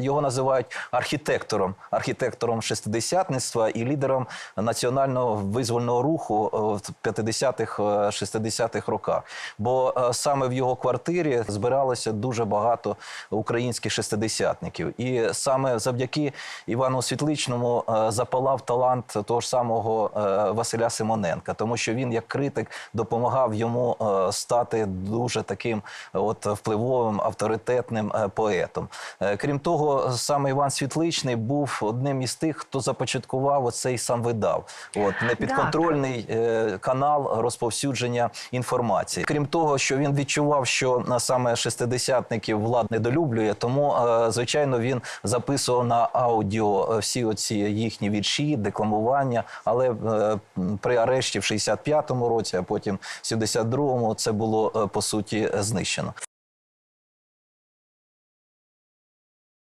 Його називають архітектором, архітектором шестидесятництва і лідером національного визвольного руху е, в 50-х, е, 60-х роках. Бо е, саме в його квартирі збиралося дуже багато українських шестидесятників. І саме завдяки Івану Світличному е, запалав талант того ж самого е, Василя Симоненка, тому що він, як критик, допомагав йому е, стати дуже таким е, от впливовим авторитетним е, поетом. Е, Крім того, саме Іван Світличний був одним із тих, хто започаткував оцей сам видав. От непідконтрольний е, канал розповсюдження інформації. Крім того, що він відчував, що саме шестидесятників влад недолюблює, тому е, звичайно він записував на аудіо е, всі оці їхні вірші, декламування. Але е, при арешті в 65-му році, а потім в 72-му це було е, по суті знищено.